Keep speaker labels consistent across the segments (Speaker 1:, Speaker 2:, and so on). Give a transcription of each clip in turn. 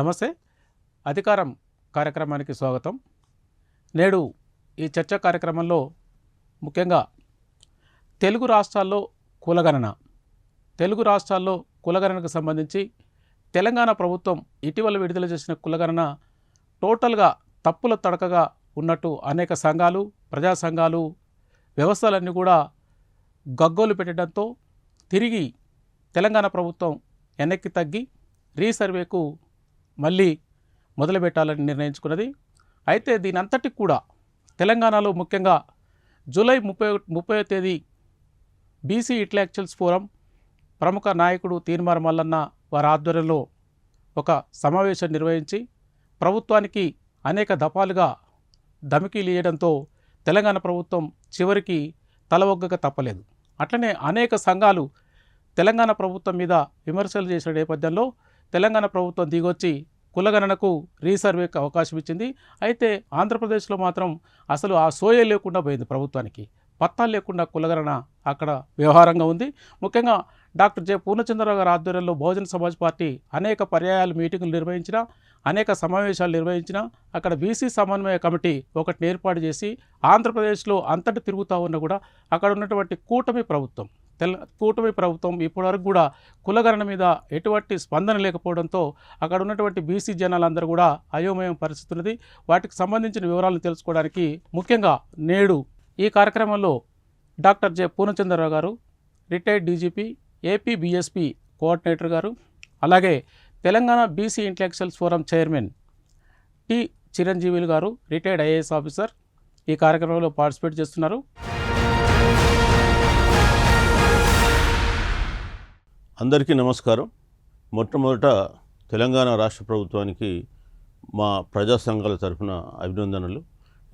Speaker 1: నమస్తే. అధికారం కార్యక్రమానికి స్వాగతం. నేడు ఈ చర్చా కార్యక్రమంలో ముఖ్యంగా తెలుగు రాష్ట్రాల్లో కులగణన తెలుగు రాష్ట్రాల్లో కులగణనకు సంబంధించి తెలంగాణ ప్రభుత్వం ఇటీవల విడుదల చేసిన కులగణన టోటల్గా తప్పుల తడకగా ఉన్నట్టు అనేక సంఘాలు ప్రజా సంఘాలు వ్యవస్థలన్నీ కూడా గగ్గోలు పెట్టడంతో తిరిగి తెలంగాణ ప్రభుత్వం వెనక్కి తగ్గి రీసర్వేకు మళ్ళీ మొదలుపెట్టాలని నిర్ణయించుకున్నది. అయితే దీని అంతటికి కూడా తెలంగాణలో ముఖ్యంగా జూలై ముప్పై ముప్పై తేదీ బీసీ ఇంటలెక్చువల్స్ ఫోరం ప్రముఖ నాయకుడు తీర్మార మల్లన్న వారి ఆధ్వర్యంలో ఒక సమావేశం నిర్వహించి ప్రభుత్వానికి అనేక దఫాలుగా ధమికీలు ఇవ్వడంతో తెలంగాణ ప్రభుత్వం చివరికి తలవొగ్గక తప్పలేదు. అట్లనే అనేక సంఘాలు తెలంగాణ ప్రభుత్వం మీద విమర్శలు చేసిన నేపథ్యంలో తెలంగాణ ప్రభుత్వం దిగొచ్చి కులగణనకు రీసర్వేకి అవకాశం ఇచ్చింది. అయితే ఆంధ్రప్రదేశ్లో మాత్రం అసలు ఆ సోయే లేకుండా పోయింది ప్రభుత్వానికి. పత్తాలు లేకుండా కులగణన అక్కడ వ్యవహారంగా ఉంది. ముఖ్యంగా డాక్టర్ జె. పూర్ణచంద్రరావు గారి ఆధ్వర్యంలో బహుజన సమాజ్ పార్టీ అనేక పర్యాయాలు మీటింగులు నిర్వహించిన అనేక సమావేశాలు నిర్వహించిన అక్కడ బీసీ సమన్వయ కమిటీ ఒకటి ఏర్పాటు చేసి ఆంధ్రప్రదేశ్లో అంతటి తిరుగుతూ ఉన్న కూడా అక్కడ ఉన్నటువంటి కూటమి ప్రభుత్వం తెల్ల కూటమి ప్రభుత్వం ఇప్పటివరకు కూడా కులగరణ మీద ఎటువంటి స్పందన లేకపోవడంతో అక్కడ ఉన్నటువంటి బీసీ జనాలందరూ కూడా అయోమయం పరిస్థితి ఉన్నది వాటికి సంబంధించిన వివరాలను తెలుసుకోవడానికి ముఖ్యంగా నేడు ఈ కార్యక్రమంలో doctor J. Purnachandra Rao garu retired DGP AP BSP coordinator garu అలాగే Telangana BC intellectuals forum chairman T Chiranjeevulu garu retired IAS officer ఈ కార్యక్రమంలో పార్టిసిపేట్ చేస్తున్నారు.
Speaker 2: అందరికీ నమస్కారం. మొట్టమొదట తెలంగాణ రాష్ట్ర ప్రభుత్వానికి మా ప్రజా సంఘాల తరఫున అభినందనలు.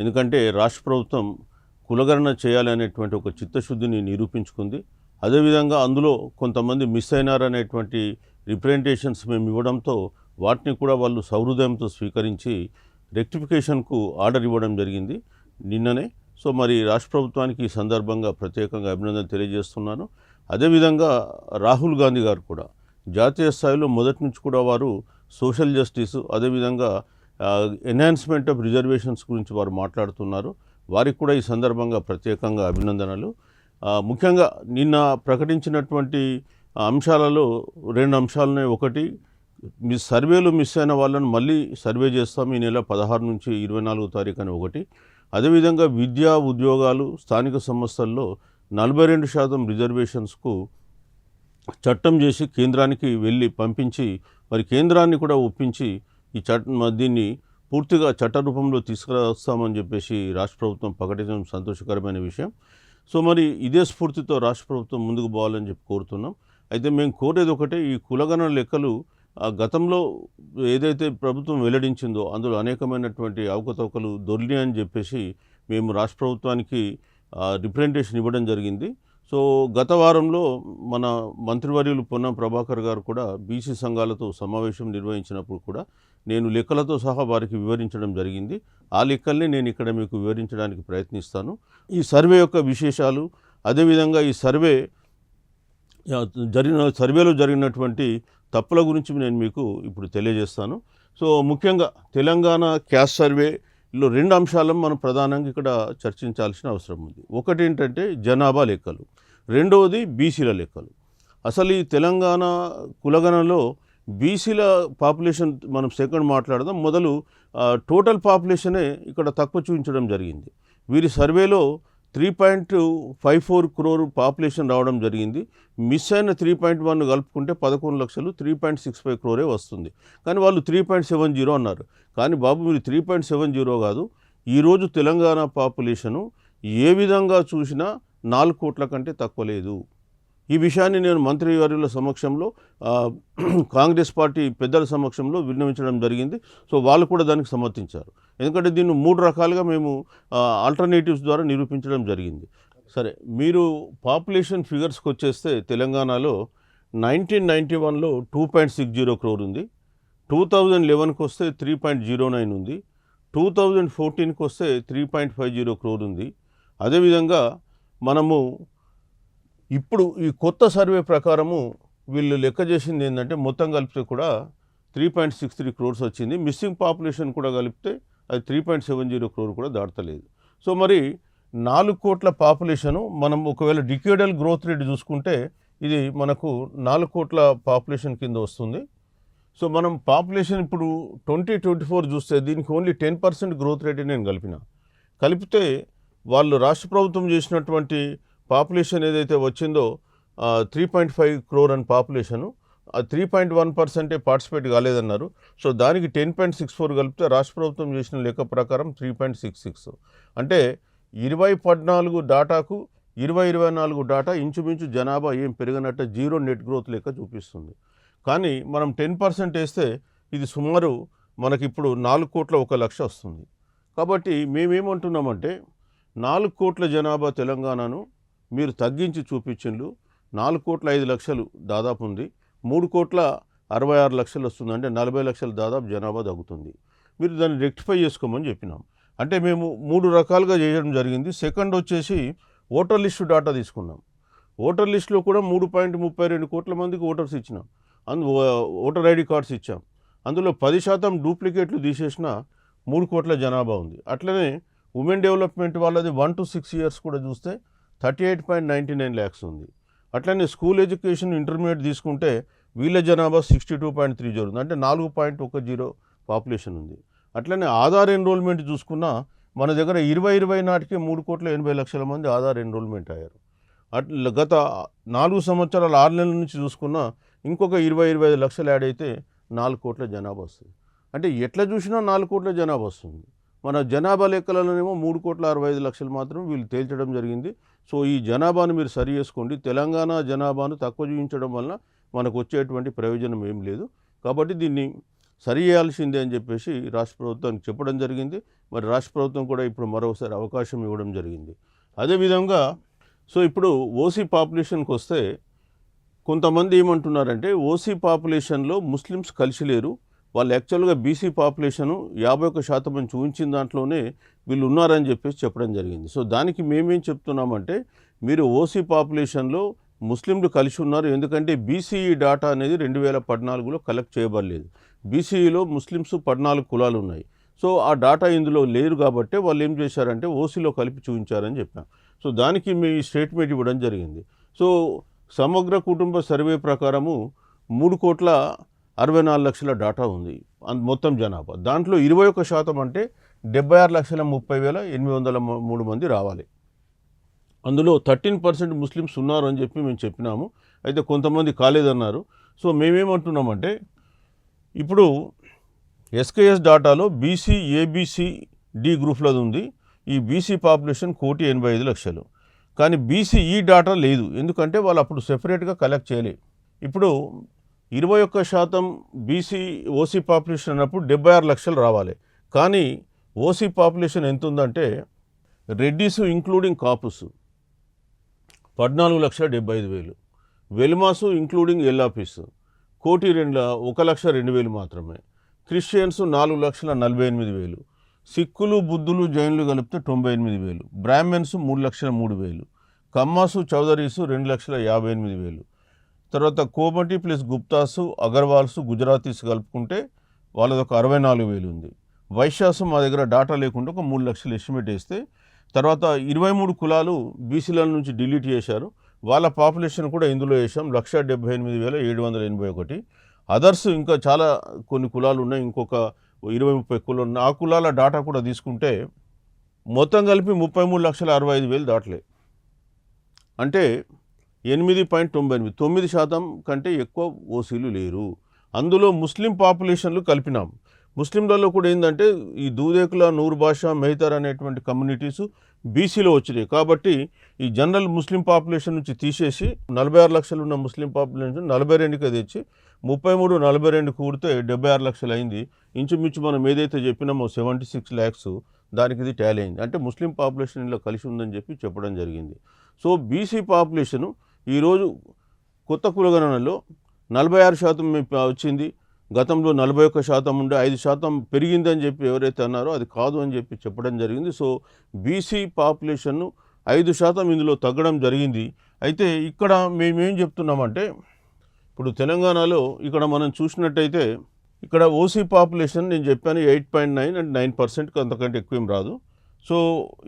Speaker 2: ఎందుకంటే రాష్ట్ర ప్రభుత్వం కులగణన చేయాలనేటువంటి ఒక చిత్తశుద్ధిని నిరూపించుకుంది. అదేవిధంగా అందులో కొంతమంది మిస్ అయినారనేటువంటి రిప్రజెంటేషన్స్ మేము ఇవ్వడంతో వాటిని కూడా వాళ్ళు సౌహృదయంతో స్వీకరించి రెక్టిఫికేషన్కు ఆర్డర్ ఇవ్వడం జరిగింది నిన్ననే. సో మరి రాష్ట్ర ప్రభుత్వానికి ఈ సందర్భంగా ప్రత్యేకంగా అభినందన తెలియజేస్తున్నాను. అదేవిధంగా రాహుల్ గాంధీ గారు కూడా జాతీయ స్థాయిలో మొదటి నుంచి కూడా వారు సోషల్ జస్టిస్ అదేవిధంగా ఎన్హాన్స్మెంట్ ఆఫ్ రిజర్వేషన్స్ గురించి వారు మాట్లాడుతున్నారు. వారికి కూడా ఈ సందర్భంగా ప్రత్యేకంగా అభినందనలు. ముఖ్యంగా నిన్న ప్రకటించినటువంటి అంశాలలో రెండు అంశాలనే ఒకటి మీ సర్వేలు మిస్ అయిన వాళ్ళను మళ్ళీ సర్వే చేస్తాం ఈ నెల పదహారు నుంచి ఇరవై నాలుగో తారీఖు అని ఒకటి. అదేవిధంగా విద్యా ఉద్యోగాలు స్థానిక సంస్థల్లో నలభై రెండు శాతం రిజర్వేషన్స్కు చట్టం చేసి కేంద్రానికి వెళ్ళి పంపించి మరి కేంద్రాన్ని కూడా ఒప్పించి ఈ చట్ట దీన్ని పూర్తిగా చట్ట రూపంలో తీసుకురాస్తామని చెప్పేసి రాష్ట్ర ప్రభుత్వం ప్రకటించడం సంతోషకరమైన విషయం. సో మరి ఇదే స్ఫూర్తితో రాష్ట్ర ప్రభుత్వం ముందుకు పోవాలని చెప్పి కోరుతున్నాం. అయితే మేము కోరేది ఒకటే ఈ కులగణన లెక్కలు ఆ గతంలో ఏదైతే ప్రభుత్వం వెల్లడించిందో అందులో అనేకమైనటువంటి అవకతవకలు దొర్లి అని చెప్పేసి మేము రాష్ట్ర ప్రభుత్వానికి రిప్రజెంటేషన్ ఇవ్వడం జరిగింది. సో గత వారంలో మన మంత్రివర్యులు పొన్నం ప్రభాకర్ గారు కూడా బీసీ సంఘాలతో సమావేశం నిర్వహించినప్పుడు కూడా నేను లెక్కలతో సహా వారికి వివరించడం జరిగింది. ఆ లెక్కల్ని నేను ఇక్కడ మీకు వివరించడానికి ప్రయత్నిస్తాను. ఈ సర్వే యొక్క విశేషాలు అదేవిధంగా ఈ సర్వే జరిగిన సర్వేలో జరిగినటువంటి తప్పుల గురించి నేను మీకు ఇప్పుడు తెలియజేస్తాను. సో ముఖ్యంగా తెలంగాణ క్యాస్ట్ సర్వేలో రెండు అంశాలను మనం ప్రధానంగా ఇక్కడ చర్చించాల్సిన అవసరం ఉంది. ఒకటి ఏంటంటే జనాభా లెక్కలు. రెండవది బీసీల లెక్కలు. అసలు ఈ తెలంగాణ కులగణలో బీసీల పాపులేషన్ మనం సెకండ్ మాట్లాడదాం. మొదలు టోటల్ పాపులేషనే ఇక్కడ తక్కువ చూపించడం జరిగింది. వీరి సర్వేలో three point five four crore population రావడం జరిగింది. మిస్ అయిన త్రీ పాయింట్ వన్ కలుపుకుంటే పదకొండు లక్షలు three point six five crore వస్తుంది. కానీ వాళ్ళు త్రీ పాయింట్ సెవెన్ జీరో అన్నారు. కానీ బాబు మీరు త్రీ పాయింట్ సెవెన్ జీరో కాదు. ఈరోజు తెలంగాణ పాపులేషను ఏ విధంగా చూసినా నాలుగు కోట్ల కంటే తక్కువ లేదు. ఈ విషయాన్ని నేను మంత్రి వర్యుల సమక్షంలో కాంగ్రెస్ పార్టీ పెద్దల సమక్షంలో విన్నవించడం జరిగింది. సో వాళ్ళు కూడా దానికి సమర్థించారు. ఎందుకంటే దీన్ని మూడు రకాలుగా మేము ఆల్టర్నేటివ్స్ ద్వారా నిరూపించడం జరిగింది. సరే మీరు పాపులేషన్ ఫిగర్స్కి వచ్చేస్తే తెలంగాణలో నైన్టీన్ నైంటీ వన్లో two point six zero crore ఉంది. టూ థౌజండ్ లెవెన్కి వస్తే త్రీ పాయింట్ జీరో నైన్ ఉంది. టూ థౌజండ్ ఫోర్టీన్కి వస్తే three point five zero crore ఉంది. అదేవిధంగా మనము ఇప్పుడు ఈ కొత్త సర్వే ప్రకారము వీళ్ళు లెక్క చేసింది ఏంటంటే మొత్తం కలిపితే కూడా three point six three crores వచ్చింది. మిస్సింగ్ పాపులేషన్ కూడా కలిపితే అది three point seven zero crore కూడా దాటలేదు. సో మరి నాలుగు కోట్ల పాపులేషను మనం ఒకవేళ డికేడల్ గ్రోత్ రేట్ చూసుకుంటే ఇది మనకు నాలుగు కోట్ల పాపులేషన్ కింద వస్తుంది. సో మనం పాపులేషన్ ఇప్పుడు ట్వంటీ ట్వంటీ ఫోర్ చూస్తే దీనికి only ten percent growth rate నేను కలిపిన. కలిపితే వాళ్ళు రాష్ట్ర ప్రభుత్వం చేసినటువంటి పాపులేషన్ ఏదైతే వచ్చిందో త్రీ పాయింట్ ఫైవ్ క్రోర్ అని పాపులేషను ఆ త్రీ పాయింట్ వన్ పర్సెంటే పార్టిసిపేట్ కాలేదన్నారు. సో దానికి టెన్ పాయింట్ సిక్స్ ఫోర్ కలిపితే రాష్ట్ర ప్రభుత్వం చేసిన లెక్క ప్రకారం త్రీ పాయింట్ సిక్స్ సిక్స్ అంటే ఇరవై పద్నాలుగు డాటాకు ఇరవై ఇరవై నాలుగు డాటా ఇంచుమించు జనాభా ఏం పెరిగినట్టు జీరో నెట్ గ్రోత్ లెక్క చూపిస్తుంది. కానీ మనం టెన్ పర్సెంట్ వేస్తే ఇది సుమారు మనకి ఇప్పుడు నాలుగు కోట్ల ఒక లక్ష వస్తుంది. కాబట్టి మేమేమంటున్నామంటే నాలుగు కోట్ల జనాభా తెలంగాణను మీరు తగ్గించి చూపించిండ్రు నాలుగు కోట్ల ఐదు లక్షలు దాదాపు ఉంది. మూడు కోట్ల అరవై ఆరు లక్షలు వస్తుంది అంటే నలభై లక్షలు దాదాపు జనాభా తగ్గుతుంది. మీరు దాన్ని రెక్టిఫై చేసుకోమని చెప్పినాం. అంటే మేము మూడు రకాలుగా చేయడం జరిగింది. సెకండ్ వచ్చేసి ఓటర్ లిస్టు డాటా తీసుకున్నాం. ఓటర్ లిస్టులో కూడా మూడు పాయింట్ ముప్పై రెండు కోట్ల మందికి ఓటర్స్ ఇచ్చినాం. అందు ఓటర్ ఐడి కార్డ్స్ ఇచ్చాం. అందులో పది శాతం డూప్లికేట్లు తీసేసిన మూడు కోట్ల జనాభా ఉంది. అట్లనే ఉమెన్ డెవలప్మెంట్ వాళ్ళది వన్ టు సిక్స్ ఇయర్స్ కూడా చూస్తే thirty eight point ninety nine lakhs ఉంది. అట్లనే స్కూల్ ఎడ్యుకేషన్ ఇంటర్మీడియట్ తీసుకుంటే వీళ్ళ జనాభా sixty two point three zero ఉంది అంటే నాలుగు పాయింట్ ఒక జీరో పాపులేషన్ ఉంది. అట్లనే ఆధార్ ఎన్రోల్మెంట్ చూసుకున్నా మన దగ్గర ఇరవై ఇరవై నాటికి మూడు కోట్ల ఎనభై లక్షల మంది ఆధార్ ఎన్రోల్మెంట్ అయ్యారు. అట్లా గత నాలుగు సంవత్సరాల ఆరు నెలల నుంచి చూసుకున్నా ఇంకొక ఇరవై ఇరవై ఐదు లక్షలు యాడ్ అయితే నాలుగు కోట్ల జనాభా వస్తుంది. అంటే ఎట్లా చూసినా నాలుగు కోట్ల జనాభా వస్తుంది. మన జనాభా లెక్కలలోనేమో మూడు కోట్ల అరవై ఐదు లక్షలు మాత్రం వీళ్ళు తేల్చడం జరిగింది. సో ఈ జనాభాను మీరు సరి చేసుకోండి. తెలంగాణ జనాభాను తక్కువ చూపించడం వలన మనకు వచ్చేటువంటి ప్రయోజనం ఏం లేదు. కాబట్టి దీన్ని సరి చేయాల్సిందే అని చెప్పేసి రాష్ట్ర ప్రభుత్వానికి చెప్పడం జరిగింది. మరి రాష్ట్ర ప్రభుత్వం కూడా ఇప్పుడు మరోసారి అవకాశం ఇవ్వడం జరిగింది. అదేవిధంగా సో ఇప్పుడు ఓసీ పాపులేషన్కి వస్తే కొంతమంది ఏమంటున్నారంటే ఓసీ పాపులేషన్లో ముస్లిమ్స్ కలిసి లేరు. వాళ్ళు యాక్చువల్గా బీసీ పాపులేషను యాభై ఒక శాతం అని చూపించిన దాంట్లోనే వీళ్ళు ఉన్నారని చెప్పేసి చెప్పడం జరిగింది. సో దానికి మేమేం చెప్తున్నామంటే మీరు ఓసీ పాపులేషన్లో ముస్లింలు కలిసి ఉన్నారు. ఎందుకంటే బీసీఈ డాటా అనేది రెండు వేల పద్నాలుగులో కలెక్ట్ చేయబడలేదు. బీసీఈలో ముస్లిమ్స్ పద్నాలుగు కులాలు ఉన్నాయి. సో ఆ డాటా ఇందులో లేరు కాబట్టి వాళ్ళు ఏం చేశారంటే ఓసీలో కలిపి చూపించారని చెప్పాం. సో దానికి మీ స్టేట్మెంట్ ఇవ్వడం జరిగింది. సో సమగ్ర కుటుంబ సర్వే ప్రకారము మూడు కోట్ల అరవై నాలుగు లక్షల డాటా ఉంది. మొత్తం జనాభా. దాంట్లో ఇరవై ఒక్క శాతం అంటే డెబ్బై ఆరు లక్షల ముప్పై వేల ఎనిమిది వందల మూడు మంది రావాలి. అందులో థర్టీన్ పర్సెంట్ ముస్లిమ్స్ ఉన్నారు అని చెప్పి మేము చెప్పినాము. అయితే కొంతమంది కాలేదన్నారు. సో మేమేమంటున్నామంటే ఇప్పుడు ఎస్కేఎస్ డాటాలో బీసీ ఏబీసీ డి గ్రూప్లది ఉంది. ఈ బీసీ పాపులేషన్ కోటి ఎనభై ఐదు లక్షలు. కానీ బీసీ ఈ డాటా లేదు. ఎందుకంటే వాళ్ళు అప్పుడు సెపరేట్గా కలెక్ట్ చేయలేదు ఇప్పుడు ఇరవై ఒక్క శాతం బీసీ ఓసీ పాపులేషన్ అన్నప్పుడు డెబ్బై ఆరు లక్షలు రావాలి. కానీ ఓసీ పాపులేషన్ ఎంత ఉందంటే రెడ్డిస్ ఇంక్లూడింగ్ కాపుస్ పద్నాలుగు లక్షల డెబ్బై ఐదు వేలు. వెల్మాసు ఇంక్లూడింగ్ ఎల్ఆఫీస్ కోటి రెండు ఒక లక్ష రెండు వేలు మాత్రమే. క్రిస్టియన్స్ నాలుగు లక్షల నలభై ఎనిమిది వేలు. సిక్కులు బుద్ధులు జైన్లు కలిపితే తొంభై ఎనిమిది వేలు. బ్రాహ్మణ్స్ మూడు లక్షల మూడు వేలు. కమ్మాసు చౌదరీసు రెండు లక్షల యాభై ఎనిమిది వేలు. తర్వాత కోమటి ప్లస్ గుప్తాసు అగర్వాల్స్ గుజరాతీస్ కలుపుకుంటే వాళ్ళది ఒక అరవై నాలుగు వేలు ఉంది. వైశ్యాసం మా దగ్గర డాటా లేకుండా ఒక మూడు లక్షలు ఎస్టిమేట్ వేస్తే తర్వాత ఇరవై మూడు కులాలు బీసీల నుంచి డిలీట్ చేశారు. వాళ్ళ పాపులేషన్ కూడా ఇందులో వేసాం లక్ష డెబ్బై ఎనిమిది వేల ఏడు వందల ఎనభై ఒకటి. అదర్స్ ఇంకా చాలా కొన్ని కులాలు ఉన్నాయి. ఇంకొక ఇరవై ముప్పై కులాలు ఉన్నాయి ఆ కులాల డాటా కూడా తీసుకుంటే మొత్తం కలిపి ముప్పై మూడు లక్షల అరవై ఐదు వేలు దాటలే. అంటే ఎనిమిది పాయింట్ తొంభై ఎనిమిది తొమ్మిది శాతం కంటే ఎక్కువ ఓసీలు లేరు. అందులో ముస్లిం పాపులేషన్లు కలిపినాం. ముస్లింలలో కూడా ఏంటంటే ఈ దూదేకుల నూరు భాష మెహతర్ అనేటువంటి కమ్యూనిటీస్ బీసీలో వచ్చినాయి. కాబట్టి ఈ జనరల్ ముస్లిం పాపులేషన్ నుంచి తీసేసి నలభై ఆరు లక్షలు ఉన్న ముస్లిం పాపులేషన్ నలభై రెండుకే తెచ్చి ముప్పై మూడు నలభై రెండు కూడితే డెబ్బై ఆరు లక్షలు అయింది. ఇంచుమించు మనం ఏదైతే చెప్పినామో సెవెంటీ సిక్స్ ల్యాక్స్ దానికి ఇది ట్యాలీ అయింది. అంటే ముస్లిం పాపులేషన్ ఇలా కలిసి ఉందని చెప్పి చెప్పడం జరిగింది. సో బీసీ పాపులేషను ఈరోజు కొత్త కులగణనలో నలభై ఆరు శాతం వచ్చింది. గతంలో నలభై ఒక్క శాతం ఉండే ఐదు శాతం పెరిగిందని చెప్పి ఎవరైతే అన్నారో అది కాదు అని చెప్పి చెప్పడం జరిగింది. సో బీసీ పాపులేషన్ను ఐదు శాతం ఇందులో తగ్గడం జరిగింది. అయితే ఇక్కడ మేమేం చెప్తున్నామంటే ఇప్పుడు తెలంగాణలో ఇక్కడ మనం చూసినట్టయితే ఇక్కడ ఓసీ పాపులేషన్ నేను చెప్పాను eight point nine and nine పర్సెంట్కి అంతకంటే ఎక్కువ ఏం రాదు. సో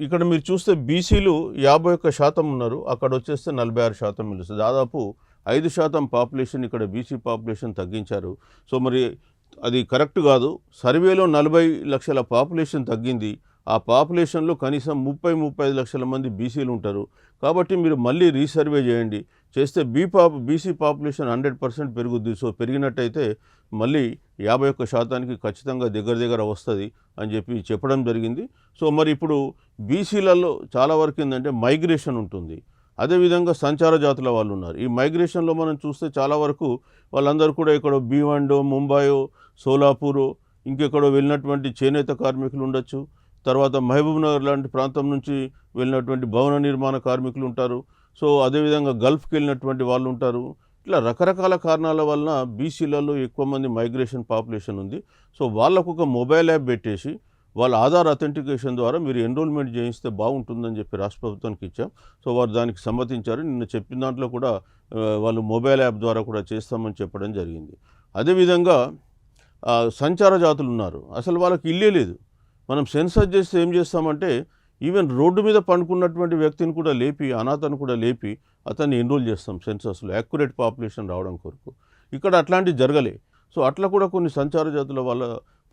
Speaker 2: ఇక్కడ మీరు చూస్తే బీసీలు యాభై ఒక్క శాతం ఉన్నారు. అక్కడ వచ్చేస్తే నలభై ఆరు శాతం నిలుస్తుంది దాదాపు ఐదు శాతం పాపులేషన్ ఇక్కడ బీసీ పాపులేషన్ తగ్గించారు. సో మరి అది కరెక్ట్ కాదు. సర్వేలో నలభై లక్షల పాపులేషన్ తగ్గింది. ఆ పాపులేషన్లో కనీసం ముప్పై ముప్పై ఐదు లక్షల మంది బీసీలు ఉంటారు. కాబట్టి మీరు మళ్ళీ రీసర్వే చేయండి. చేస్తే B pop BC population hundred percent పెరుగుద్ది. సో పెరిగినట్టయితే మళ్ళీ యాభై ఒక్క శాతానికి ఖచ్చితంగా దగ్గర దగ్గర వస్తుంది అని చెప్పి చెప్పడం జరిగింది. సో మరి ఇప్పుడు బీసీలలో చాలా వరకు ఏంటంటే మైగ్రేషన్ ఉంటుంది. అదేవిధంగా సంచార జాతుల వాళ్ళు ఉన్నారు. ఈ మైగ్రేషన్లో మనం చూస్తే చాలా వరకు వాళ్ళందరూ కూడా ఇక్కడ భీవండో ముంబాయో సోలాపూరో ఇంకెక్కడో వెళ్ళినటువంటి చేనేత కార్మికులు ఉండొచ్చు. తర్వాత మహబూబ్ నగర్ లాంటి ప్రాంతం నుంచి వెళ్ళినటువంటి భవన నిర్మాణ కార్మికులు ఉంటారు. సో అదేవిధంగా గల్ఫ్కి వెళ్ళినటువంటి వాళ్ళు ఉంటారు. ఇట్లా రకరకాల కారణాల వలన బీసీలలో ఎక్కువ మంది మైగ్రేషన్ పాపులేషన్ ఉంది. సో వాళ్ళకు ఒక మొబైల్ యాప్ పెట్టేసి వాళ్ళ ఆధార్ అథెంటికేషన్ ద్వారా మీరు ఎన్రోల్మెంట్ చేయిస్తే బాగుంటుందని చెప్పి రాష్ట్ర ప్రభుత్వానికి ఇచ్చాం. సో వారు దానికి సమ్మతించారు. నిన్న చెప్పిన దాంట్లో కూడా వాళ్ళు మొబైల్ యాప్ ద్వారా కూడా చేస్తామని చెప్పడం జరిగింది. అదేవిధంగా సంచార జాతులు ఉన్నారు. అసలు వాళ్ళకి ఇల్లే లేదు. మనం సెన్సర్ చేస్తే ఏం చేస్తామంటే ఈవెన్ రోడ్డు మీద పండుకున్నటువంటి వ్యక్తిని కూడా లేపి అనాథను కూడా లేపి అతన్ని ఎన్రోల్ చేస్తాం సెన్సస్లో యాక్యురేట్ పాపులేషన్ రావడం కొరకు. ఇక్కడ అట్లాంటివి జరగలే. సో అట్లా కూడా కొన్ని సంచార జాతుల వాళ్ళ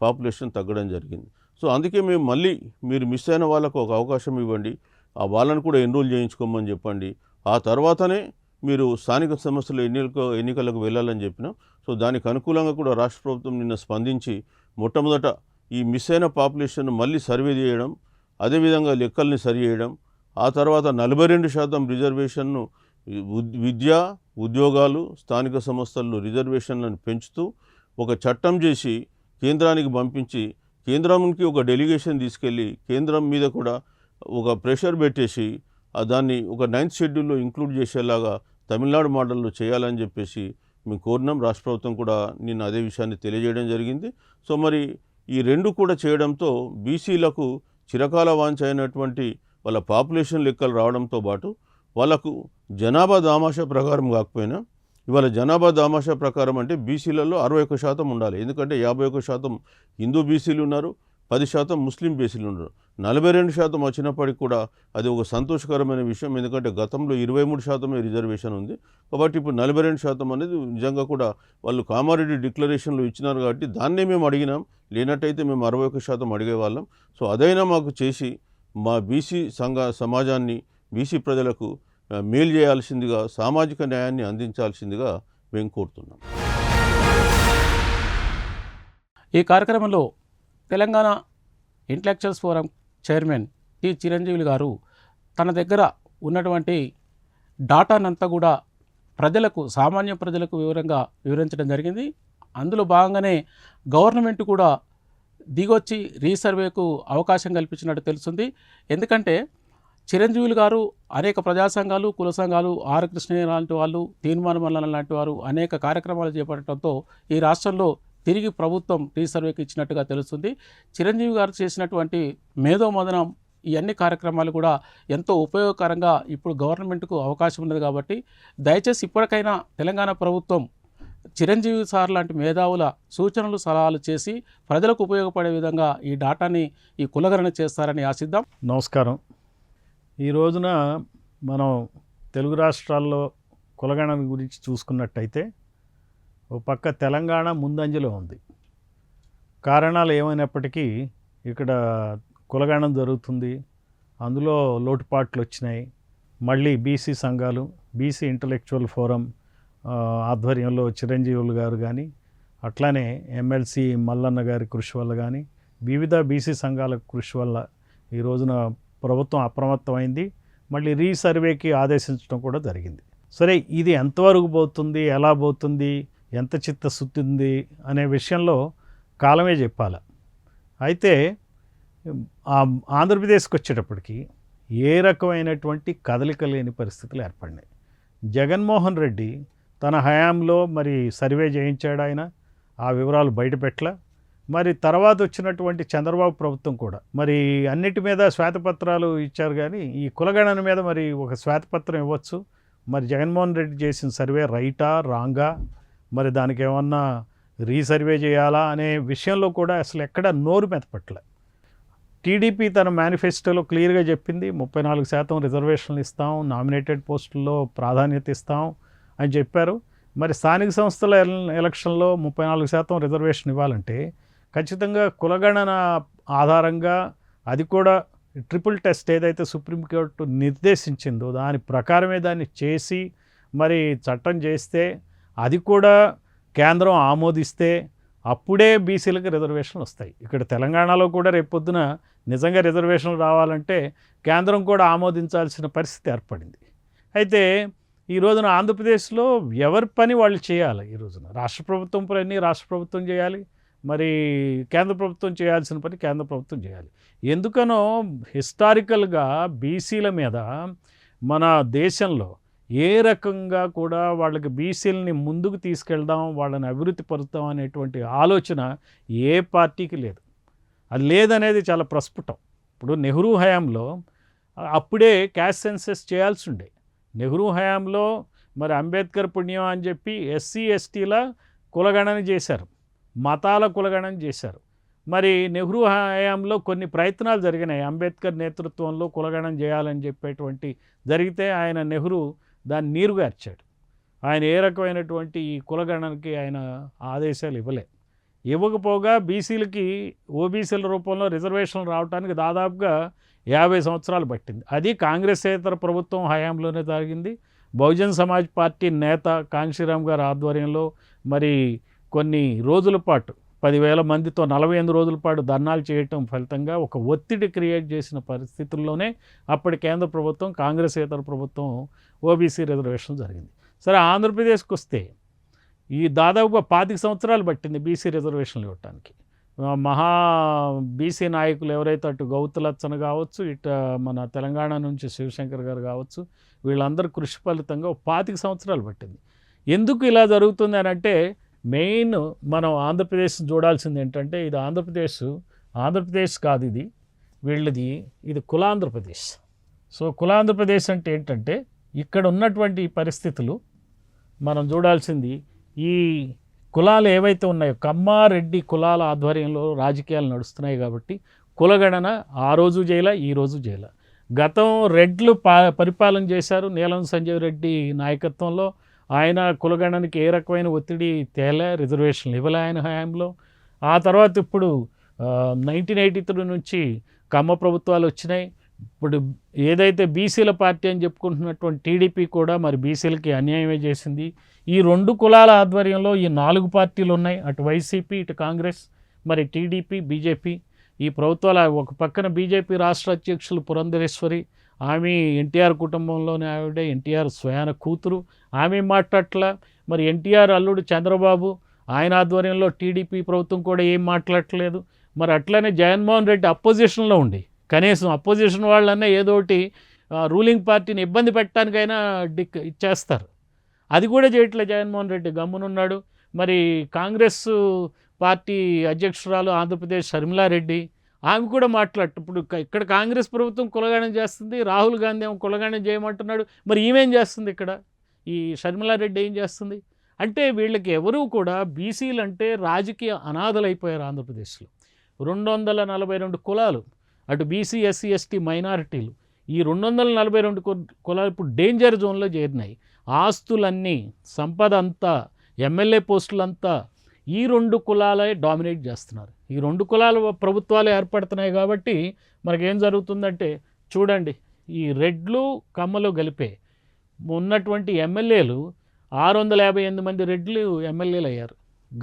Speaker 2: పాపులేషన్ తగ్గడం జరిగింది. సో అందుకే మేము మళ్ళీ మీరు మిస్ అయిన వాళ్ళకు ఒక అవకాశం ఇవ్వండి. ఆ వాళ్ళని కూడా ఎన్రోల్ చేయించుకోమని చెప్పండి. ఆ తర్వాతనే మీరు స్థానిక సమస్యలు ఎన్నికలకు ఎన్నికలకు వెళ్ళాలని చెప్పినాం సో దానికి అనుకూలంగా కూడా రాష్ట్ర ప్రభుత్వం నిన్న స్పందించి మొట్టమొదట ఈ మిస్ అయిన పాపులేషన్ మళ్ళీ సర్వే చేయడం అదేవిధంగా లెక్కల్ని సరి చేయడం ఆ తర్వాత నలభై రెండు శాతం రిజర్వేషన్ను విద్య ఉద్యోగాలు స్థానిక సంస్థల్లో రిజర్వేషన్లను పెంచుతూ ఒక చట్టం చేసి కేంద్రానికి పంపించి కేంద్రానికి ఒక డెలిగేషన్ తీసుకెళ్ళి కేంద్రం మీద కూడా ఒక ప్రెషర్ పెట్టేసి ఆ దాన్ని ఒక నైన్త్ షెడ్యూల్లో ఇంక్లూడ్ చేసేలాగా తమిళనాడు మోడల్లో చేయాలని చెప్పేసి మేము కోరినాం. రాష్ట్ర ప్రభుత్వం కూడా నిన్న అదే విషయాన్ని తెలియజేయడం జరిగింది. సో మరి ఈ రెండు కూడా చేయడంతో బీసీలకు చిరకాల వాంఛ అయినటువంటి వాళ్ళ పాపులేషన్ లెక్కలు రావడంతో పాటు వాళ్ళకు జనాభా దామాషా ప్రకారం కాకపోయినా ఇవాళ జనాభా దామాషా ప్రకారం అంటే బీసీలలో అరవై ఒక్క శాతం ఉండాలి. ఎందుకంటే యాభై ఒక్క శాతం హిందూ బీసీలు ఉన్నారు పది శాతం ముస్లిం బీసీలు ఉన్నారు. నలభై రెండు శాతం వచ్చినప్పటికి కూడా అది ఒక సంతోషకరమైన విషయం. ఎందుకంటే గతంలో ఇరవై మూడు శాతమే రిజర్వేషన్ ఉంది. కాబట్టి ఇప్పుడు నలభై రెండు శాతం అనేది నిజంగా కూడా వాళ్ళు కామారెడ్డి డిక్లరేషన్లు ఇచ్చినారు కాబట్టి దాన్నే మేము అడిగినాం. లేనట్టయితే మేము అరవై ఒక్క శాతం అడిగేవాళ్ళం సో అదైనా మాకు చేసి మా బీసీ సంఘ సమాజాన్ని బీసీ ప్రజలకు మేలు చేయాల్సిందిగా సామాజిక న్యాయాన్ని అందించాల్సిందిగా మేము కోరుతున్నాం.
Speaker 1: ఈ కార్యక్రమంలో Telangana intellectuals forum chairman T Chiranjeevi garu తన దగ్గర ఉన్నటువంటి డాటానంతా కూడా ప్రజలకు సామాన్య ప్రజలకు వివరంగా వివరించడం జరిగింది. అందులో భాగంగానే గవర్నమెంట్ కూడా దిగొచ్చి రీసర్వేకు అవకాశం కల్పించినట్టు తెలుస్తుంది. ఎందుకంటే చిరంజీవులు గారు అనేక ప్రజా సంఘాలు కుల సంఘాలు ఆర్ కృష్ణయ్య లాంటి వాళ్ళు తీర్మాన మల్లన లాంటి వారు అనేక కార్యక్రమాలు చేపట్టడంతో ఈ రాష్ట్రంలో తిరిగి ప్రభుత్వం రీసర్వేకి ఇచ్చినట్టుగా తెలుస్తుంది. చిరంజీవి గారు చేసినటువంటి మేధోమదనం ఈ అన్ని కార్యక్రమాలు కూడా ఎంతో ఉపయోగకరంగా ఇప్పుడు గవర్నమెంట్కు అవకాశం ఉన్నది కాబట్టి దయచేసి ఇప్పటికైనా తెలంగాణ ప్రభుత్వం చిరంజీవి సార్ లాంటి మేధావుల సూచనలు సలహాలు చేసి ప్రజలకు ఉపయోగపడే విధంగా ఈ డాటాని ఈ కులగరణ చేస్తారని ఆశిద్దాం.
Speaker 3: నమస్కారం. ఈ రోజున మనం తెలుగు రాష్ట్రాల్లో కులగణన గురించి చూసుకున్నట్టయితే ఓ పక్క తెలంగాణ ముందంజలో ఉంది. కారణాలు ఏమైనప్పటికీ ఇక్కడ కులగణం జరుగుతుంది. అందులో లోటుపాట్లు వచ్చినాయి. మళ్ళీ బీసీ సంఘాలు బీసీ ఇంటలెక్చువల్ ఫోరం ఆధ్వర్యంలో చిరంజీవులు గారు కానీ అట్లానే ఎమ్మెల్సీ మల్లన్న గారి కృషి వల్ల కానీ వివిధ బీసీ సంఘాల కృషి వల్ల ఈ రోజున ప్రభుత్వం అప్రమత్తమైంది మళ్ళీ రీసర్వేకి ఆదేశించడం కూడా జరిగింది. సరే ఇది ఎంతవరకు పోతుంది ఎలా పోతుంది ఎంత చిత్తశుద్ధి ఉంది అనే విషయంలో కాలమే చెప్పాలి. అయితే ఆంధ్రప్రదేశ్కి వచ్చేటప్పటికి ఏ రకమైనటువంటి కదలిక లేని పరిస్థితులు ఏర్పడినాయి. జగన్మోహన్ రెడ్డి తన హయాంలో మరి సర్వే చేయించాడు ఆయన ఆ వివరాలు బయటపెట్టల మరి తర్వాత వచ్చినటువంటి చంద్రబాబు ప్రభుత్వం కూడా. మరి అన్నిటి మీద శ్వేతపత్రాలు ఇచ్చారు కానీ ఈ కులగణన మీద మరి ఒక శ్వేతపత్రం ఇవ్వచ్చు. మరి జగన్మోహన్ రెడ్డి చేసిన సర్వే రైటా రాంగా? మరి దానికి ఏమన్నా రీసర్వే చేయాలా అనే విషయంలో కూడా అసలు ఎక్కడ నోరు మెతపట్లే టీడీపీ తన మేనిఫెస్టోలో క్లియర్గా చెప్పింది ముప్పై నాలుగు శాతం రిజర్వేషన్లు ఇస్తాం నామినేటెడ్ పోస్టుల్లో ప్రాధాన్యత ఇస్తాం అని చెప్పారు. మరి స్థానిక సంస్థల ఎలక్షన్లో ముప్పై నాలుగు శాతం రిజర్వేషన్ ఇవ్వాలంటే ఖచ్చితంగా కులగణన ఆధారంగా అది కూడా ట్రిపుల్ టెస్ట్ ఏదైతే సుప్రీంకోర్టు నిర్దేశించిందో దాని ప్రకారమే దాన్ని చేసి మరి చట్టం చేస్తే అది కూడా కేంద్రం ఆమోదిస్తే అప్పుడే బీసీలకు రిజర్వేషన్లు వస్తాయి. ఇక్కడ తెలంగాణలో కూడా రేపొద్దున నిజంగా రిజర్వేషన్లు రావాలంటే కేంద్రం కూడా ఆమోదించాల్సిన పరిస్థితి ఏర్పడింది. అయితే ఈ రోజున ఆంధ్రప్రదేశ్లో ఎవరి పని వాళ్ళు చేయాలి ఈ రోజున? రాష్ట్ర ప్రభుత్వం పని రాష్ట్ర ప్రభుత్వం చేయాలి? మరి కేంద్ర ప్రభుత్వం చేయాల్సిన పని కేంద్ర ప్రభుత్వం చేయాలి. ఎందుకనో హిస్టారికల్గా బీసీల మీద మన దేశంలో ఏ రకంగా కూడా వాళ్ళకి బీసీలని ముందుకు తీసుకెళ్దాం వాళ్ళని అభివృద్ధి పరుద్దాం అనేటువంటి ఆలోచన ఏ పార్టీకి లేదు. అది లేదనేది చాలా ప్రస్ఫుటం. ఇప్పుడు నెహ్రూ హయాంలో అప్పుడే క్యాస్ట్ సెన్సెస్ చేయాల్సి ఉండే. నెహ్రూ హయాంలో మరి అంబేద్కర్ పుణ్యం అని చెప్పి ఎస్సీ ఎస్టీల కులగణన చేశారు. మతాల కులగణం చేశారు. మరి నెహ్రూ హయాంలో కొన్ని ప్రయత్నాలు జరిగినాయి. అంబేద్కర్ నేతృత్వంలో కులగణం చేయాలని చెప్పేటువంటి జరిగితే ఆయన నెహ్రూ దాన్ని నీరుగార్చాడు. ఆయన ఏ రకమైనటువంటి ఈ కులగణనకి ఆయన ఆదేశాలు ఇవ్వలే. ఇవ్వకపోగా బీసీలకి ఓబీసీల రూపంలో రిజర్వేషన్లు రావడానికి దాదాపుగా యాభై సంవత్సరాలు పట్టింది. అది కాంగ్రెసేతర ప్రభుత్వం హయాంలోనే జరిగింది. బహుజన్ సమాజ్ పార్టీ నేత కాంశీరామ్ గారి ఆధ్వర్యంలో మరి కొన్ని రోజుల పాటు పదివేల మందితో నలభై ఎనిమిది రోజుల పాటు ధర్నాలు చేయటం ఫలితంగా ఒక ఒత్తిడి క్రియేట్ చేసిన పరిస్థితుల్లోనే అప్పటి కేంద్ర ప్రభుత్వం కాంగ్రెస్ ఇతర ప్రభుత్వం ఓబీసీ రిజర్వేషన్ జరిగింది. సరే ఆంధ్రప్రదేశ్కి వస్తే ఈ దాదాపుగా పాతిక సంవత్సరాలు పట్టింది బీసీ రిజర్వేషన్లు ఇవ్వటానికి. మహా బీసీ నాయకులు ఎవరైతే అటు గౌతులచ్చన కావచ్చు ఇట మన తెలంగాణ నుంచి శివశంకర్ గారు కావచ్చు వీళ్ళందరూ కృషి ఫలితంగా పాతిక సంవత్సరాలు పట్టింది. ఎందుకు ఇలా జరుగుతుంది అని అంటే మెయిన్ మనం ఆంధ్రప్రదేశ్ చూడాల్సింది ఏంటంటే ఇది ఆంధ్రప్రదేశ్ ఆంధ్రప్రదేశ్ కాదు ఇది. వీళ్ళది ఇది కులాంధ్రప్రదేశ్. సో కులాంధ్రప్రదేశ్ అంటే ఏంటంటే ఇక్కడ ఉన్నటువంటి పరిస్థితులు మనం చూడాల్సింది ఈ కులాలు ఏవైతే ఉన్నాయో కమ్మారెడ్డి కులాల ఆధ్వర్యంలో రాజకీయాలు నడుస్తున్నాయి కాబట్టి కులగణన ఆ రోజు జైల ఈ రోజు జైల. గతం రెడ్లు పరిపాలన చేశారు నీలం సంజీవ్ రెడ్డి నాయకత్వంలో. ఆయన కులగణానికి ఏ రకమైన ఒత్తిడి తేలే రిజర్వేషన్లు ఇవ్వలే ఆయన హయాంలో. ఆ తర్వాత ఇప్పుడు నైన్టీన్ ఎయిటీ త్రీ నుంచి కమ్మ ప్రభుత్వాలు వచ్చినాయి. ఇప్పుడు ఏదైతే బీసీల పార్టీ అని చెప్పుకుంటున్నటువంటి టీడీపీ కూడా మరి బీసీలకి అన్యాయమే చేసింది. ఈ రెండు కులాల ఆధ్వర్యంలో ఈ నాలుగు పార్టీలు ఉన్నాయి. అటు వైసీపీ ఇటు కాంగ్రెస్ మరి టీడీపీ బీజేపీ. ఈ ప్రభుత్వాల ఒక పక్కన బీజేపీ రాష్ట్ర అధ్యక్షులు పురంధరేశ్వరి ఆమె ఎన్టీఆర్ కుటుంబంలోనే ఆవిడ ఎన్టీఆర్ స్వయాన కూతురు. ఆమె మాట్లాడట్లా మరి ఎన్టీఆర్ అల్లుడు చంద్రబాబు ఆయన ఆధ్వర్యంలో టీడీపీ ప్రభుత్వం కూడా ఏం మాట్లాడట్లేదు. మరి అట్లనే జగన్మోహన్ రెడ్డి అపోజిషన్లో ఉండి కనీసం అపోజిషన్ వాళ్ళన్నా ఏదో ఒకటి రూలింగ్ పార్టీని ఇబ్బంది పెట్టడానికైనా డిక్ ఇచ్చేస్తారు. అది కూడా చేయట్లే జగన్మోహన్ రెడ్డి గమ్మునున్నాడు. మరి కాంగ్రెస్ పార్టీ అధ్యక్షురాలు ఆంధ్రప్రదేశ్ షర్మిలారెడ్డి ఆమె కూడా మాట్లాడటం. ఇప్పుడు ఇక్కడ కాంగ్రెస్ ప్రభుత్వం కులగానం చేస్తుంది రాహుల్ గాంధీ ఏమో కులగానం చేయమంటున్నాడు మరి ఈమెం చేస్తుంది ఇక్కడ? ఈ షర్మిలారెడ్డి ఏం చేస్తుంది? అంటే వీళ్ళకి ఎవరూ కూడా బీసీలు అంటే రాజకీయ అనాథలైపోయారు ఆంధ్రప్రదేశ్లో. రెండు వందల నలభై రెండు కులాలు అటు బీసీ ఎస్సీ ఎస్టీ మైనారిటీలు. ఈ రెండు వందల నలభై రెండు కులాలు ఇప్పుడు డేంజర్ జోన్లో చేరినాయి. ఆస్తులన్నీ సంపద అంతా ఎమ్మెల్యే పోస్టులంతా ఈ రెండు కులాలే డామినేట్ చేస్తున్నారు. ఈ రెండు కులాల ప్రభుత్వాలు ఏర్పడుతున్నాయి కాబట్టి మనకేం జరుగుతుందంటే చూడండి ఈ రెడ్లు కమ్మలు గలిపే ఉన్నటువంటి ఎమ్మెల్యేలు ఆరు వందల యాభై ఎనిమిది మంది రెడ్లు ఎమ్మెల్యేలు అయ్యారు.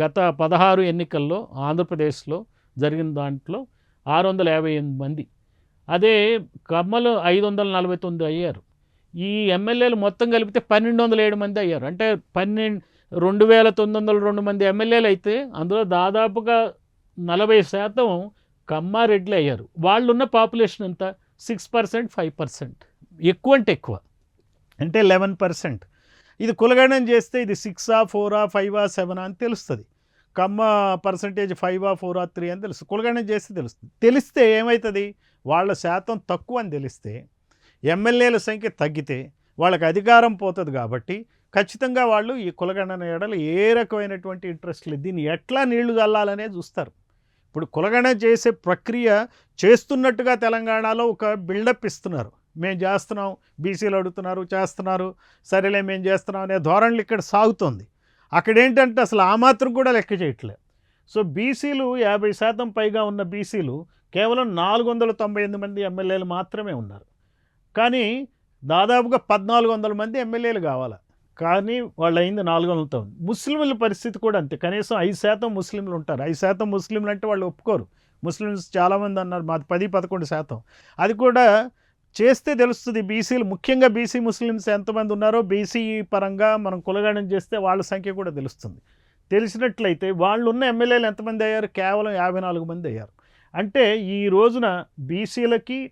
Speaker 3: గత పదహారు ఎన్నికల్లో ఆంధ్రప్రదేశ్లో జరిగిన దాంట్లో ఆరు వందల యాభై ఎనిమిది మంది. అదే కమ్మలు ఐదు వందల నలభై తొమ్మిది అయ్యారు. ఈ ఎమ్మెల్యేలు మొత్తం కలిపితే పన్నెండు వందల ఏడు మంది అయ్యారు. అంటే పన్నెండు రెండు వేల తొమ్మిది వందల రెండు మంది ఎమ్మెల్యేలు అయితే అందులో దాదాపుగా నలభై శాతం కమ్మారెడ్లు అయ్యారు. వాళ్ళు ఉన్న పాపులేషన్ ఎంత? Six percent five percent. ఎక్కువ అంటే ఎక్కువ. అంటే లెవెన్ పర్సెంట్. ఇది కులగణం చేస్తే ఇది సిక్సా ఫోరా ఫైవా సెవెనా అని తెలుస్తుంది. కమ్మ పర్సంటేజ్ ఫైవా ఫోరా త్రీ అని తెలుస్తుంది. కులగణం చేస్తే తెలుస్తుంది. తెలిస్తే ఏమవుతుంది వాళ్ళ శాతం తక్కువ అని తెలిస్తే ఎమ్మెల్యేల సంఖ్య తగ్గితే వాళ్ళకి అధికారం పోతుంది కాబట్టి ఖచ్చితంగా వాళ్ళు ఈ కులగణన ఎడలు ఏ రకమైనటువంటి ఇంట్రెస్ట్ లేదు. దీన్ని ఎట్లా నీళ్ళు చల్లాలనే చూస్తారు. ఇప్పుడు కులగణన చేసే ప్రక్రియ చేస్తున్నట్టుగా తెలంగాణలో ఒక బిల్డప్ ఇస్తున్నారు. మేము చేస్తున్నాం బీసీలు అడుగుతున్నారు చేస్తున్నారు సరేలే మేము చేస్తున్నాం అనే ధోరణులు ఇక్కడ సాగుతోంది. అక్కడేంటంటే అసలు ఆ మాత్రం కూడా లెక్క చేయట్లేదు సో బీసీలు యాభై శాతం పైగా ఉన్న బీసీలు కేవలం నాలుగు వందల తొంభై ఎనిమిది మంది ఎమ్మెల్యేలు మాత్రమే ఉన్నారు. కానీ దాదాపుగా పద్నాలుగు వందల మంది ఎమ్మెల్యేలు కావాలి? కానీ వాళ్ళు అయింది నాలుగు వందల తొమ్మిది ముస్లింల పరిస్థితి కూడా అంతే. కనీసం ఐదు శాతం ముస్లింలు ఉంటారు. ఐదు శాతం ముస్లింలు అంటే వాళ్ళు ఒప్పుకోరు. ముస్లిమ్స్ చాలామంది అన్నారు మాది పది పదకొండు శాతం. అది కూడా చేస్తే తెలుస్తుంది. బీసీలు ముఖ్యంగా బీసీ ముస్లిమ్స్ ఎంతమంది ఉన్నారో బీసీ పరంగా మనం కులగణం చేస్తే వాళ్ళ సంఖ్య కూడా తెలుస్తుంది. తెలిసినట్లయితే వాళ్ళు ఉన్న ఎమ్మెల్యేలు ఎంతమంది అయ్యారు? కేవలం యాభై నాలుగు మంది అయ్యారు. అంటే ఈ రోజున బీసీలకి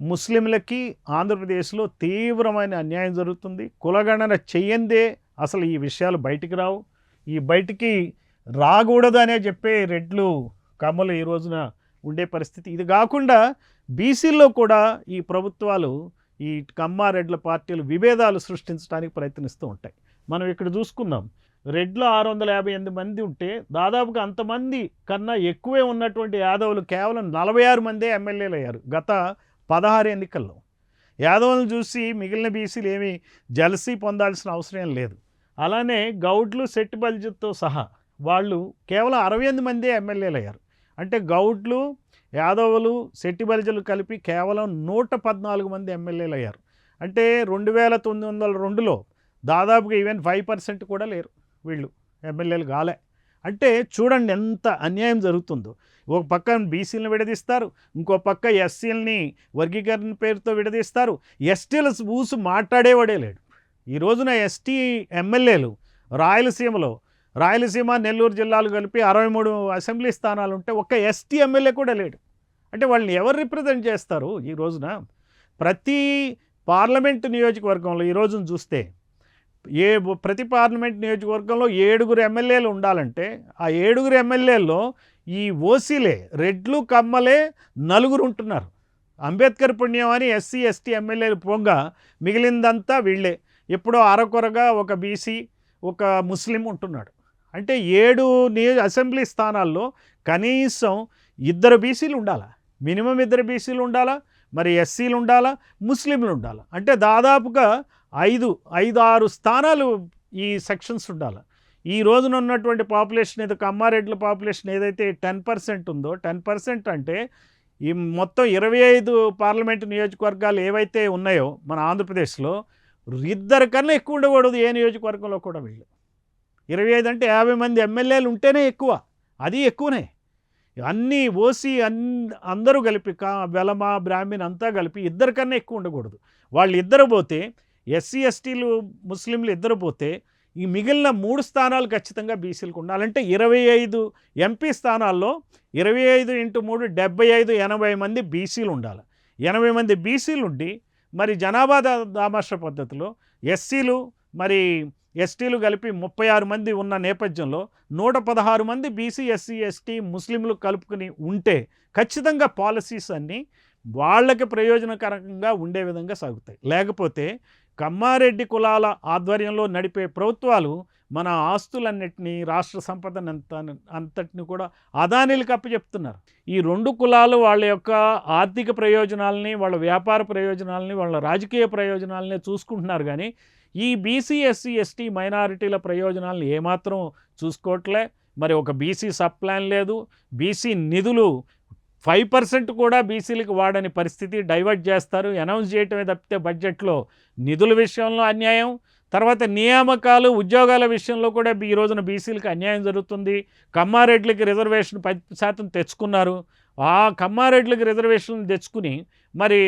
Speaker 3: ముస్లింలకి ఆంధ్రప్రదేశ్లో తీవ్రమైన అన్యాయం జరుగుతుంది. కులగణన చెయ్యందే అసలు ఈ విషయాలు బయటికి రావు. ఈ బయటికి రాకూడదనే చెప్పే రెడ్లు కమ్మలు ఈ రోజున ఉండే పరిస్థితి. ఇది కాకుండా బీసీల్లో కూడా ఈ ప్రభుత్వాలు ఈ కమ్మారెడ్ల పార్టీలు విభేదాలు సృష్టించడానికి ప్రయత్నిస్తూ ఉంటాయి. మనం ఇక్కడ చూసుకుందాం. రెడ్లు ఆరు వందల యాభై ఎనిమిది మంది ఉంటే దాదాపుగా అంతమంది కన్నా ఎక్కువే ఉన్నటువంటి యాదవులు కేవలం నలభై ఆరు మందే ఎమ్మెల్యేలు అయ్యారు గత పదహారు ఎన్నికల్లో యాదవులను చూసి మిగిలిన బీసీలు ఏమీ జలసీ పొందాల్సిన అవసరం లేదు. అలానే గౌడ్లు సెట్టిబల్జితో సహా వాళ్ళు కేవలం అరవై ఎనిమిది మందే ఎమ్మెల్యేలు అయ్యారు అంటే గౌడ్లు యాదవులు సెట్టి సెట్టిబలిజలు కలిపి కేవలం నూట పద్నాలుగు మంది ఎమ్మెల్యేలు అయ్యారు అంటే రెండు వేల తొమ్మిది వందల రెండులో దాదాపుగా ఈవెన్ ఫైవ్ పర్సెంట్ కూడా లేరు వీళ్ళు ఎమ్మెల్యేలు కాలే. అంటే చూడండి ఎంత అన్యాయం జరుగుతుందో. ఒక పక్క బీసీలను విడదీస్తారు ఇంకో పక్క ఎస్సీలని వర్గీకరణ పేరుతో విడదీస్తారు. ఎస్టీల ఊసు మాట్లాడేవాడే లేడు. ఈ రోజున ఎస్టీ ఎమ్మెల్యేలు రాయలసీమలో రాయలసీమ నెల్లూరు జిల్లాలు కలిపి అరవై మూడు అసెంబ్లీ స్థానాలు ఉంటే ఒక్క ఎస్టీ ఎమ్మెల్యే కూడా లేడు. అంటే వాళ్ళని ఎవరు రిప్రజెంట్ చేస్తారు ఈ రోజున? ప్రతి పార్లమెంట్ నియోజకవర్గంలో ఈ రోజున చూస్తే ఏ ప్రతి పార్లమెంట్ నియోజకవర్గంలో ఏడుగురు ఎమ్మెల్యేలు ఉండాలంటే ఆ ఏడుగురు ఎమ్మెల్యేల్లో ఈ ఓసీలే రెడ్లు కమ్మలే నలుగురు ఉంటున్నారు. అంబేద్కర్ పుణ్యం అని ఎస్సీ ఎస్టీ ఎమ్మెల్యేలు పొంగ మిగిలిందంతా వీళ్ళే. ఎప్పుడో అరకొరగా ఒక బీసీ ఒక ముస్లిం ఉంటున్నాడు. అంటే ఏడు నియో అసెంబ్లీ స్థానాల్లో కనీసం ఇద్దరు బీసీలు ఉండాలా? మినిమం ఇద్దరు బీసీలు ఉండాలా? మరి ఎస్సీలు ఉండాలా? ముస్లింలు ఉండాలా? అంటే దాదాపుగా ఐదు ఐదు ఆరు స్థానాలు ఈ సెక్షన్స్ ఉండాలి. ఈ రోజున ఉన్నటువంటి పాపులేషన్ ఏదో కమ్మారెడ్ల పాపులేషన్ ఏదైతే టెన్ పర్సెంట్ ఉందో టెన్ పర్సెంట్ అంటే ఈ మొత్తం ఇరవై ఐదు పార్లమెంటు నియోజకవర్గాలు ఏవైతే ఉన్నాయో మన ఆంధ్రప్రదేశ్లో ఇద్దరి కన్నా ఎక్కువ ఉండకూడదు ఏ నియోజకవర్గంలో కూడా వీళ్ళు. ఇరవై ఐదు అంటే యాభై మంది ఎమ్మెల్యేలు ఉంటేనే ఎక్కువ. అది ఎక్కువనే. అన్నీ ఓసీ అన్ అందరూ కలిపి కా వెలమ బ్రాహ్మణ్ అంతా కలిపి ఇద్దరికన్నా ఎక్కువ ఉండకూడదు. వాళ్ళు ఇద్దరు పోతే ఎస్సీ ఎస్టీలు ముస్లింలు ఇద్దరు పోతే ఈ మిగిలిన మూడు స్థానాలు ఖచ్చితంగా బీసీలకు ఉండాలంటే ఇరవై ఐదు ఎంపీ స్థానాల్లో ఇరవై ఐదు ఇంటూ మూడు డెబ్బై ఐదు ఎనభై మంది బీసీలు ఉండాలి. ఎనభై మంది బీసీలు ఉండి మరి జనాభా దామాష పద్ధతిలో ఎస్సీలు మరి ఎస్టీలు కలిపి ముప్పై ఆరు మంది ఉన్న నేపథ్యంలో నూట పదహారు మంది బీసీ ఎస్సీ ఎస్టీ ముస్లింలు కలుపుకుని ఉంటే ఖచ్చితంగా పాలసీస్ అన్నీ వాళ్ళకి ప్రయోజనకరంగా ఉండే విధంగా సాగుతాయి. లేకపోతే కమ్మారెడ్డి కులాల ఆధ్వర్యంలో నడిపే ప్రభుత్వాలు మన ఆస్తులన్నిటినీ రాష్ట్ర సంపదను అంత అంతటిని కూడా అదానీలకు అప్పచెప్తున్నారు. ఈ రెండు కులాలు వాళ్ళ యొక్క ఆర్థిక ప్రయోజనాలని వాళ్ళ వ్యాపార ప్రయోజనాలని వాళ్ళ రాజకీయ ప్రయోజనాలని చూసుకుంటున్నారు కానీ ఈ బీసీ ఎస్సీ ఎస్టీ మైనారిటీల ప్రయోజనాలను ఏమాత్రం చూసుకోవట్లే. మరి ఒక బీసీ సబ్ ప్లాన్ లేదు. బీసీ నిధులు ఫైవ్ పర్సెంట్ కూడా బీసీలకు వాడని పరిస్థితి డైవర్ట్ చేస్తారు. అనౌన్స్ చేయటమే తప్పితే బడ్జెట్లో నిధుల విషయంలో అన్యాయం తర్వాత నియామకాలు ఉద్యోగాల విషయంలో కూడా ఈ రోజున బీసీలకు అన్యాయం జరుగుతుంది. కమ్మారెడ్లకి రిజర్వేషన్ పది శాతం తెచ్చుకున్నారు. ఆ కమ్మారెడ్లకి రిజర్వేషన్ తెచ్చుకుని మరి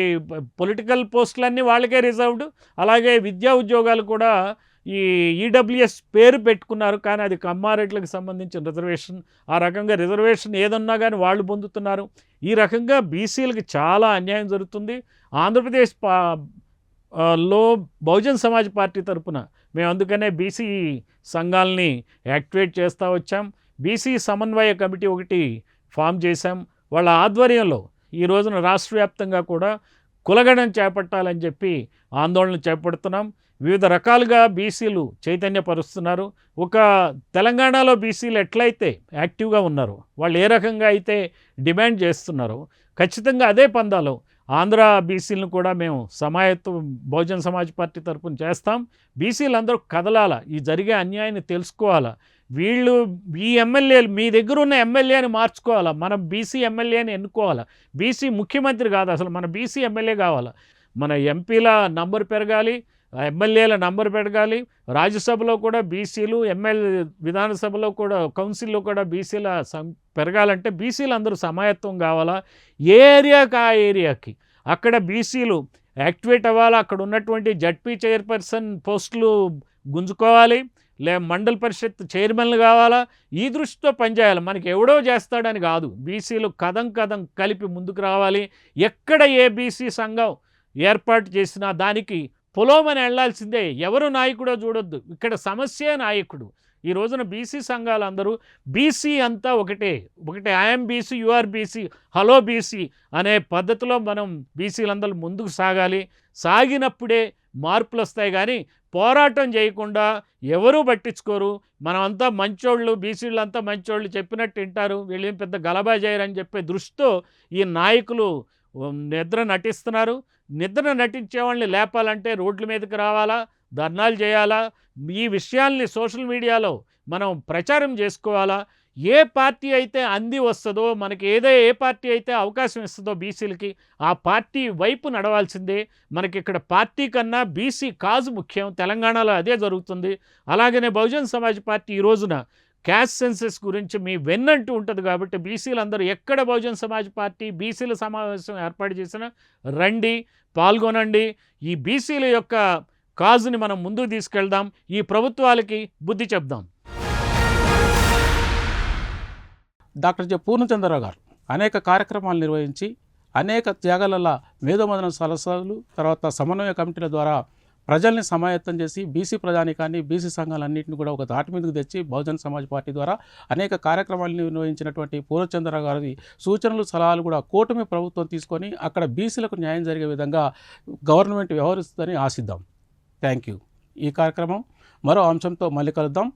Speaker 3: పొలిటికల్ పోస్టులన్నీ వాళ్ళకే రిజర్వ్డ్. అలాగే విద్యా ఉద్యోగాలు కూడా ఈ ఈడబ్ల్యూఎస్ పేరు పెట్టుకున్నారు కానీ అది కమ్మారెడ్లకు సంబంధించిన రిజర్వేషన్. ఆ రకంగా రిజర్వేషన్ ఏదన్నా కానీ వాళ్ళు పొందుతున్నారు. ఈ రకంగా బీసీలకు చాలా అన్యాయం జరుగుతుంది. ఆంధ్రప్రదేశ్ పా లో బహుజన్ సమాజ్ పార్టీ తరపున మేము అందుకనే బీసీ సంఘాలని యాక్టివేట్ చేస్తూ వచ్చాం. బీసీ సమన్వయ కమిటీ ఒకటి ఫామ్ చేశాం. వాళ్ళ ఆధ్వర్యంలో ఈ రోజున రాష్ట్ర వ్యాప్తంగా కూడా కులగణం చేపట్టాలని చెప్పి ఆందోళన చేపడుతున్నాం. వివిధ రకాలుగా బీసీలు చైతన్యపరుస్తున్నారు. ఒక తెలంగాణలో బీసీలు ఎట్లయితే యాక్టివ్గా ఉన్నారో వాళ్ళు ఏ రకంగా అయితే డిమాండ్ చేస్తున్నారో ఖచ్చితంగా అదే పందాలో ఆంధ్ర బీసీలను కూడా మేము సమాయత్వం బహుజన్ సమాజ్ పార్టీ తరఫున చేస్తాం. బీసీలు అందరూ కదలాల ఈ జరిగే అన్యాయాన్ని తెలుసుకోవాలా? వీళ్ళు ఈ ఎమ్మెల్యేలు మీ దగ్గర ఉన్న ఎమ్మెల్యేని మార్చుకోవాలా? మనం బీసీ ఎమ్మెల్యేని ఎన్నుకోవాలా? బీసీ ముఖ్యమంత్రి కాదు అసలు మన బీసీ ఎమ్మెల్యే కావాలా? మన ఎంపీల నంబర్ పెరగాలి ఎమ్మెల్యేల నంబర్ పెరగాలి రాజ్యసభలో కూడా బీసీలు ఎమ్మెల్యే విధానసభలో కూడా కౌన్సిల్లో కూడా బీసీల సం పెరగాలంటే బీసీలు అందరూ సమాయత్వం కావాలా? ఏ ఏరియాకి? ఆ ఏరియాకి. అక్కడ బీసీలు యాక్టివేట్ అవ్వాలా? అక్కడ ఉన్నటువంటి జడ్పీ చైర్పర్సన్ పోస్టులు గుంజుకోవాలి. లే మండల పరిషత్ చైర్మన్లు కావాలా? ఈ దృష్టితో పనిచేయాలి మనకి ఎవడో చేస్తాడని కాదు. బీసీలు కథం కథం కలిపి ముందుకు రావాలి. ఎక్కడ ఏ బీసీ సంఘం ఏర్పాటు చేసినా దానికి పొలోమని వెళ్ళాల్సిందే. ఎవరు నాయకుడో చూడొద్దు. ఇక్కడ సమస్యే నాయకుడు. ఈ రోజున బీసీ సంఘాలు అందరూ బీసీ అంతా ఒకటే. ఒకటే. I'm BC you're BC hello BC అనే పద్ధతిలో మనం బీసీలందరూ ముందుకు సాగాలి. సాగినప్పుడే మార్పులు వస్తాయి కానీ పోరాటం చేయకుండా ఎవరూ పట్టించుకోరు. మనమంతా మంచోళ్ళు బీసీలంతా మంచోళ్ళు చెప్పినట్టు వింటారు. వీళ్ళేం పెద్ద గలబా చేయరని చెప్పే దృష్టితో ఈ నాయకులు నిద్ర నటిస్తున్నారు. నిద్ర నటించే వాళ్ళని లేపాలంటే రోడ్ల మీదకి రావాలా? ధర్నాలు చేయాలా? ఈ విషయాల్ని సోషల్ మీడియాలో మనం ప్రచారం చేసుకోవాలా? ఏ పార్టీ అయితే అంది వస్తుందో మనకి ఏదో ఏ పార్టీ అయితే అవకాశం ఇస్తుందో బీసీలకి ఆ పార్టీ వైపు నడవాల్సిందే. మనకి ఇక్కడ పార్టీ కన్నా బీసీ కాజు ముఖ్యం. తెలంగాణలో అదే జరుగుతుంది. అలాగనే బహుజన్ సమాజ్ పార్టీ ఈ రోజున క్యాస్ట్ సెన్సెస్ గురించి మీ వెన్నంటూ ఉంటుంది కాబట్టి బీసీలందరూ ఎక్కడ బహుజన్ సమాజ్ పార్టీ బీసీల సమావేశం ఏర్పాటు చేసినా రండి పాల్గొనండి. ఈ బీసీల యొక్క కాజుని మనం ముందుకు తీసుకెళ్దాం. ఈ ప్రభుత్వాలకి బుద్ధి చెప్దాం.
Speaker 1: Doctor J. పూర్ణచంద్రరావు గారు అనేక కార్యక్రమాలు నిర్వహించి అనేక త్యాగాలలో మేధోమదన సలసాలు తర్వాత సమన్వయ కమిటీల ద్వారా ప్రజల్ని సమాయత్తం చేసి బీసీ ప్రజానికాన్ని బీసీ సంఘాలన్నింటినీ కూడా ఒక దాటి మీదకు తెచ్చి బహుజన్ సమాజ్ పార్టీ ద్వారా అనేక కార్యక్రమాలు నిర్వహించినటువంటి పూర్ణచంద్ర గారి సూచనలు సలహాలు కూడా కూటమి ప్రభుత్వం తీసుకొని అక్కడ బీసీలకు న్యాయం జరిగే విధంగా గవర్నమెంట్ వ్యవహరిస్తుందని ఆశిద్దాం. Thank you. ఈ కార్యక్రమం మరో అంశంతో మళ్ళీ కలుద్దాం.